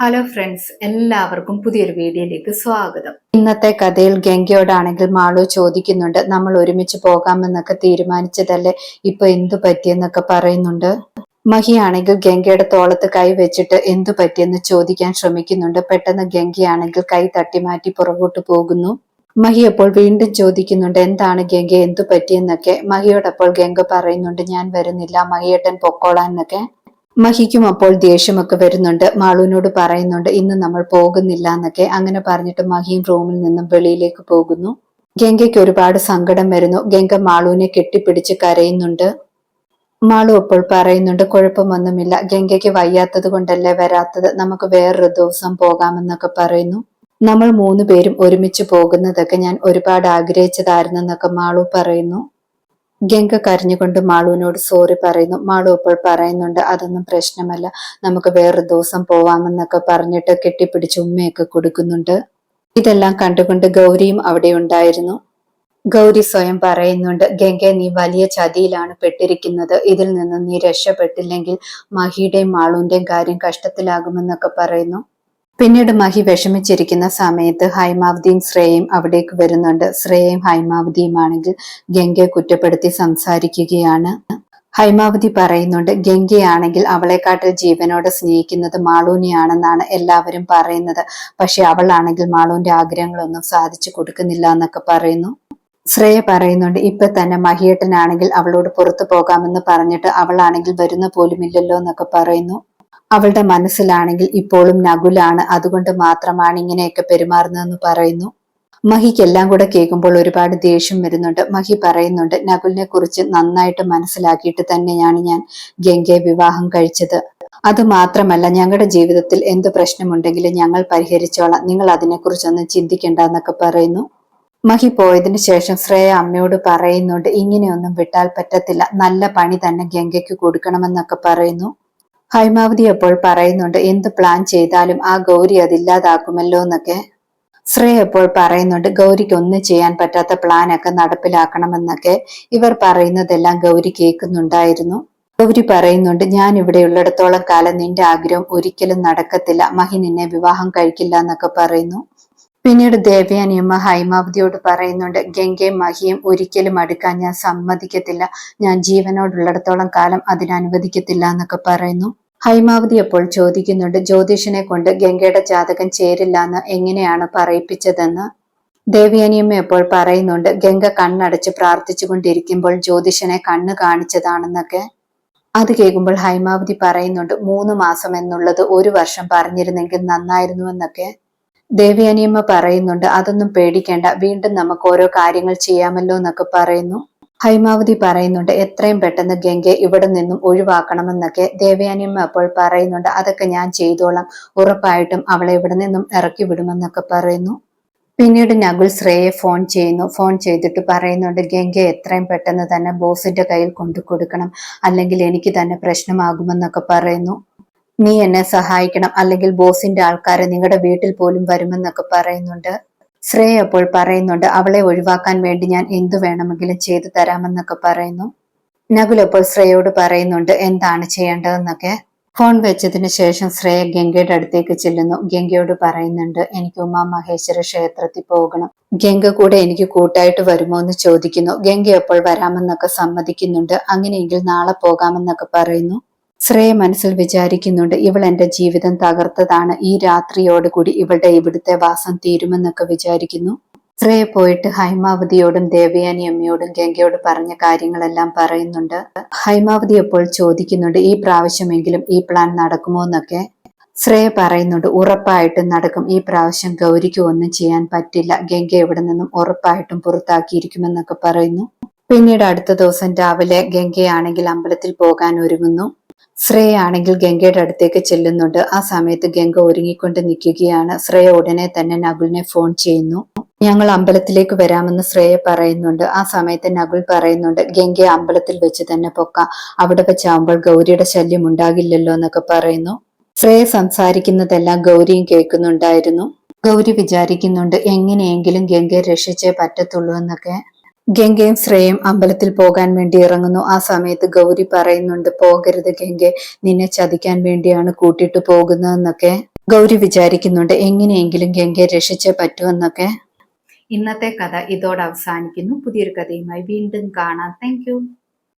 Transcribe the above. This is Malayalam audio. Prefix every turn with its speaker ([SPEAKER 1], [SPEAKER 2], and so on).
[SPEAKER 1] ഹലോ ഫ്രണ്ട്സ് എല്ലാവർക്കും പുതിയൊരു വീഡിയോയിലേക്ക് സ്വാഗതം. ഇന്നത്തെ കഥയിൽ ഗംഗയോടാണെങ്കിൽ മാളു ചോദിക്കുന്നുണ്ട് നമ്മൾ ഒരുമിച്ച് പോകാമെന്നൊക്കെ തീരുമാനിച്ചതല്ലേ? ഇപ്പൊ എന്തു പറ്റിയെന്നൊക്കെ പറയുന്നുണ്ട്. മഹിയാണെങ്കിൽ ഗംഗയുടെ തോളത്ത് കൈ വെച്ചിട്ട് എന്തു പറ്റിയെന്ന് ചോദിക്കാൻ ശ്രമിക്കുന്നുണ്ട്. പെട്ടെന്ന് ഗംഗയാണെങ്കിൽ കൈ തട്ടി മാറ്റി പുറകോട്ട് പോകുന്നു. മഹി അപ്പോൾ വീണ്ടും ചോദിക്കുന്നുണ്ട് എന്താണ് ഗംഗ എന്തു പറ്റിയെന്നൊക്കെ? മഹിയോടപ്പോൾ ഗംഗ പറയുന്നുണ്ട് ഞാൻ വരുന്നില്ല മഹിയേട്ടൻ പൊക്കോളാൻ എന്നൊക്കെ. മഹിക്കും അപ്പോൾ ദേഷ്യമൊക്കെ വരുന്നുണ്ട്. മാളുവിനോട് പറയുന്നുണ്ട് ഇന്ന് നമ്മൾ പോകുന്നില്ല എന്നൊക്കെ. അങ്ങനെ പറഞ്ഞിട്ട് മഹിയും റൂമിൽ നിന്നും വെളിയിലേക്ക് പോകുന്നു. ഗംഗയ്ക്ക് ഒരുപാട് സങ്കടം വരുന്നു. ഗംഗ മാളുവിനെ കെട്ടിപ്പിടിച്ച് കരയുന്നുണ്ട്. മാളു അപ്പോൾ പറയുന്നുണ്ട് കുഴപ്പമൊന്നുമില്ല. ഗംഗയ്ക്ക് വയ്യാത്തത് കൊണ്ടല്ലേ വരാത്തത്? നമുക്ക് വേറൊരു ദിവസം പോകാമെന്നൊക്കെ പറയുന്നു. നമ്മൾ മൂന്ന് പേരും ഒരുമിച്ച് പോകുന്നതൊക്കെ ഞാൻ ഒരുപാട് ആഗ്രഹിച്ചതായിരുന്നു എന്നൊക്കെ മാളു പറയുന്നു. ഗംഗ കരഞ്ഞുകൊണ്ട് മാളുവിനോട് സോറി പറയുന്നു. മാളു ഇപ്പോൾ പറയുന്നുണ്ട് അതൊന്നും പ്രശ്നമല്ല. നമുക്ക് വേറൊരു ദിവസം പോവാമെന്നൊക്കെ പറഞ്ഞിട്ട് കെട്ടിപ്പിടിച്ച് ഉമ്മയൊക്കെ കൊടുക്കുന്നുണ്ട്. ഇതെല്ലാം കണ്ടുകൊണ്ട് ഗൗരിയും അവിടെ ഉണ്ടായിരുന്നു. ഗൗരി സ്വയം പറയുന്നുണ്ട് ഗംഗ നീ വലിയ ചതിയിലാണ് പെട്ടിരിക്കുന്നത്. ഇതിൽ നിന്ന് നീ രക്ഷപ്പെട്ടില്ലെങ്കിൽ മഹിയുടെയും മാളുവിന്റെയും കാര്യം കഷ്ടത്തിലാകുമെന്നൊക്കെ പറയുന്നു. പിന്നീട് മഹി വിഷമിച്ചിരിക്കുന്ന സമയത്ത് ഹൈമാവതിയും ശ്രേയയും അവിടേക്ക് വരുന്നുണ്ട്. ശ്രേയയും ഹൈമാവതിയുമാണെങ്കിൽ ഗംഗയെ കുറ്റപ്പെടുത്തി സംസാരിക്കുകയാണ്. ഹൈമാവതി പറയുന്നുണ്ട് ഗംഗയാണെങ്കിൽ അവളെക്കാട്ടിൽ ജീവനോട് സ്നേഹിക്കുന്നത് മാളൂനെയാണെന്നാണ് എല്ലാവരും പറയുന്നത്. പക്ഷെ അവളാണെങ്കിൽ മാളൂന്റെ ആഗ്രഹങ്ങളൊന്നും സാധിച്ചു കൊടുക്കുന്നില്ല എന്നൊക്കെ പറയുന്നു. ശ്രേയ പറയുന്നുണ്ട് ഇപ്പൊ തന്നെ മഹിയേട്ടനാണെങ്കിൽ അവളോട് പുറത്തു പോകാമെന്ന് പറഞ്ഞിട്ട് അവളാണെങ്കിൽ വരുന്ന പോലുമില്ലല്ലോ എന്നൊക്കെ പറയുന്നു. അവളുടെ മനസ്സിലാണെങ്കിൽ ഇപ്പോഴും നകുലാണ്. അതുകൊണ്ട് മാത്രമാണ് ഇങ്ങനെയൊക്കെ പെരുമാറുന്നതെന്ന് പറയുന്നു. മഹിക്ക് എല്ലാം കൂടെ കേൾക്കുമ്പോൾ ഒരുപാട് ദേഷ്യം വരുന്നുണ്ട്. മഹി പറയുന്നുണ്ട് നകുലിനെ കുറിച്ച് നന്നായിട്ട് മനസ്സിലാക്കിയിട്ട് തന്നെയാണ് ഞാൻ ഗംഗയെ വിവാഹം കഴിച്ചത്. അത് മാത്രമല്ല ഞങ്ങളുടെ ജീവിതത്തിൽ എന്ത് പ്രശ്നമുണ്ടെങ്കിലും ഞങ്ങൾ പരിഹരിച്ചോളാം. നിങ്ങൾ അതിനെക്കുറിച്ചൊന്നും ചിന്തിക്കേണ്ട എന്നൊക്കെ പറയുന്നു. മഹി പോയതിന് ശേഷം ശ്രേയ അമ്മയോട് പറയുന്നുണ്ട് ഇങ്ങനെയൊന്നും വിട്ടാൽ പറ്റത്തില്ല. നല്ല പണി തന്നെ ഗംഗയ്ക്ക് കൊടുക്കണമെന്നൊക്കെ പറയുന്നു. ഹൈമാവതി എപ്പോൾ പറയുന്നുണ്ട് എന്ത് പ്ലാൻ ചെയ്താലും ആ ഗൗരി അതില്ലാതാക്കുമല്ലോ എന്നൊക്കെ. ശ്രേയ എപ്പോൾ പറയുന്നുണ്ട് ഗൗരിക്ക് ഒന്നും ചെയ്യാൻ പറ്റാത്ത പ്ലാനൊക്കെ നടപ്പിലാക്കണമെന്നൊക്കെ ഇവർ പറയുന്നതെല്ലാം ഗൗരി കേൾക്കുന്നുണ്ടായിരുന്നു. ഗൗരി പറയുന്നുണ്ട് ഞാൻ ഇവിടെ ഉള്ളിടത്തോളം കാലം നിന്റെ ആഗ്രഹം ഒരിക്കലും നടക്കത്തില്ല. മഹി നിന്നെ വിവാഹം കഴിക്കില്ല എന്നൊക്കെ പറയുന്നു. പിന്നീട് ദേവയാനിയമ്മ ഹൈമാവതിയോട് പറയുന്നുണ്ട് ഗംഗയും മഹിയും ഒരിക്കലും അടുക്കാൻ ഞാൻ സമ്മതിക്കത്തില്ല. ഞാൻ ജീവനോടുള്ളിടത്തോളം കാലം അതിനനുവദിക്കത്തില്ല എന്നൊക്കെ പറയുന്നു. ഹൈമാവതി അപ്പോൾ ചോദിക്കുന്നുണ്ട് ജ്യോതിഷനെ കൊണ്ട് ഗംഗയുടെ ജാതകം ചേരില്ല എന്ന് എങ്ങനെയാണ് പറയിപ്പിച്ചതെന്ന്? ദേവിയാനിയമ്മ അപ്പോൾ പറയുന്നുണ്ട് ഗംഗ കണ്ണടച്ച് പ്രാർത്ഥിച്ചുകൊണ്ടിരിക്കുമ്പോൾ ജ്യോതിഷനെ കണ്ണ് കാണിച്ചതാണെന്നൊക്കെ. അത് കേൾക്കുമ്പോൾ ഹൈമാവതി പറയുന്നുണ്ട് മൂന്ന് മാസം എന്നുള്ളത് ഒരു വർഷം പറഞ്ഞിരുന്നെങ്കിൽ നന്നായിരുന്നു എന്നൊക്കെ. ദേവിയാനിയമ്മ പറയുന്നുണ്ട് അതൊന്നും പേടിക്കേണ്ട വീണ്ടും നമുക്ക് ഓരോ കാര്യങ്ങൾ ചെയ്യാമല്ലോ എന്നൊക്കെ പറയുന്നു. ഹൈമാവതി പറയുന്നുണ്ട് എത്രയും പെട്ടെന്ന് ഗംഗയെ ഇവിടെ നിന്നും ഒഴിവാക്കണമെന്നൊക്കെ ദേവയാനിയമ്മ അപ്പോൾ പറയുന്നുണ്ട്. അതൊക്കെ ഞാൻ ചെയ്തോളാം. ഉറപ്പായിട്ടും അവളെ ഇവിടെ നിന്നും ഇറക്കി വിടുമെന്നൊക്കെ പറയുന്നു. പിന്നീട് നകുൽ ശ്രേയെ ഫോൺ ചെയ്യുന്നു. ഫോൺ ചെയ്തിട്ട് പറയുന്നുണ്ട് ഗംഗയെ എത്രയും പെട്ടെന്ന് തന്നെ ബോസിന്റെ കയ്യിൽ കൊണ്ടു കൊടുക്കണം അല്ലെങ്കിൽ എനിക്ക് തന്നെ പ്രശ്നമാകുമെന്നൊക്കെ പറയുന്നു. നീ എന്നെ സഹായിക്കണം. അല്ലെങ്കിൽ ബോസിന്റെ ആൾക്കാരെ നിങ്ങളുടെ വീട്ടിൽ പോലും വരുമെന്നൊക്കെ പറയുന്നുണ്ട്. ശ്രേയ അപ്പോൾ പറയുന്നുണ്ട് അവളെ ഒഴിവാക്കാൻ വേണ്ടി ഞാൻ എന്തു വേണമെങ്കിലും ചെയ്തു തരാമെന്നൊക്കെ പറയുന്നു. നകുൽ അപ്പോൾ ശ്രേയോട് പറയുന്നുണ്ട് എന്താണ് ചെയ്യേണ്ടതെന്നൊക്കെ? ഫോൺ വെച്ചതിന് ശേഷം ശ്രേയ ഗംഗയുടെ അടുത്തേക്ക് ചെല്ലുന്നു. ഗംഗയോട് പറയുന്നുണ്ട് എനിക്ക് ഉമാ മഹേശ്വര ക്ഷേത്രത്തിൽ പോകണം. ഗംഗ കൂടെ എനിക്ക് കൂട്ടായിട്ട് വരുമോ എന്ന് ചോദിക്കുന്നു. ഗംഗ എപ്പോൾ വരാമെന്നൊക്കെ സമ്മതിക്കുന്നുണ്ട്. അങ്ങനെയെങ്കിൽ നാളെ പോകാമെന്നൊക്കെ പറയുന്നു. ശ്രേയ മനസ്സിൽ വിചാരിക്കുന്നുണ്ട് ഇവൾ എന്റെ ജീവിതം തകർത്തതാണ്. ഈ രാത്രിയോടുകൂടി ഇവളുടെ ഇവിടുത്തെ വാസം തീരുമെന്നൊക്കെ വിചാരിക്കുന്നു. ശ്രേയ പോയിട്ട് ഹൈമാവതിയോടും ദേവയാനി അമ്മയോടും ഗംഗയോട് പറഞ്ഞ കാര്യങ്ങളെല്ലാം പറയുന്നുണ്ട്. ഹൈമാവതി അപ്പോൾ ചോദിക്കുന്നുണ്ട് ഈ പ്രാവശ്യമെങ്കിലും ഈ പ്ലാൻ നടക്കുമോ എന്നൊക്കെ? ശ്രേയ പറയുന്നുണ്ട് ഉറപ്പായിട്ടും നടക്കും. ഈ പ്രാവശ്യം ഗൗരിക്ക് ഒന്നും ചെയ്യാൻ പറ്റില്ല. ഗംഗ ഇവിടെ നിന്നും ഉറപ്പായിട്ടും പുറത്താക്കിയിരിക്കുമെന്നൊക്കെ പറയുന്നു. പിന്നീട് അടുത്ത ദിവസം രാവിലെ ഗംഗയാണെങ്കിൽ അമ്പലത്തിൽ പോകാൻ ഒരുങ്ങുന്നു. ശ്രേയ ആണെങ്കിൽ ഗംഗയുടെ അടുത്തേക്ക് ചെല്ലുന്നുണ്ട്. ആ സമയത്ത് ഗംഗ ഒരുങ്ങിക്കൊണ്ട് നിൽക്കുകയാണ്. ശ്രേയ ഉടനെ തന്നെ നകുലിനെ ഫോൺ ചെയ്യുന്നു. ഞങ്ങൾ അമ്പലത്തിലേക്ക് വരാമെന്ന് ശ്രേയ പറയുന്നുണ്ട്. ആ സമയത്ത് നകുൽ പറയുന്നുണ്ട് ഗംഗയെ അമ്പലത്തിൽ വെച്ച് തന്നെ പൊക്കാം. അവിടെ വെച്ചാകുമ്പോൾ ഗൗരിയുടെ ശല്യം ഉണ്ടാകില്ലല്ലോ എന്നൊക്കെ പറയുന്നു. ശ്രേയ സംസാരിക്കുന്നതെല്ലാം ഗൗരിയും കേൾക്കുന്നുണ്ടായിരുന്നു. ഗൗരി വിചാരിക്കുന്നുണ്ട് എങ്ങനെയെങ്കിലും ഗംഗയെ രക്ഷിച്ചേ പറ്റത്തുള്ളൂ എന്നൊക്കെ. ഗംഗയും ശ്രേയം അമ്പലത്തിൽ പോകാൻ വേണ്ടി ഇറങ്ങുന്നു. ആ സമയത്ത് ഗൗരി പറയുന്നുണ്ട് പോകരുത് ഗംഗെ നിന്നെ ചതിക്കാൻ വേണ്ടിയാണ് കൂട്ടിട്ട് പോകുന്നതെന്നൊക്കെ. ഗൗരി വിചാരിക്കുന്നുണ്ട് എങ്ങനെയെങ്കിലും ഗംഗയെ രക്ഷിച്ചേ പറ്റുമെന്നൊക്കെ. ഇന്നത്തെ കഥ ഇതോടെ അവസാനിക്കുന്നു. പുതിയൊരു കഥയുമായി വീണ്ടും കാണാം. താങ്ക്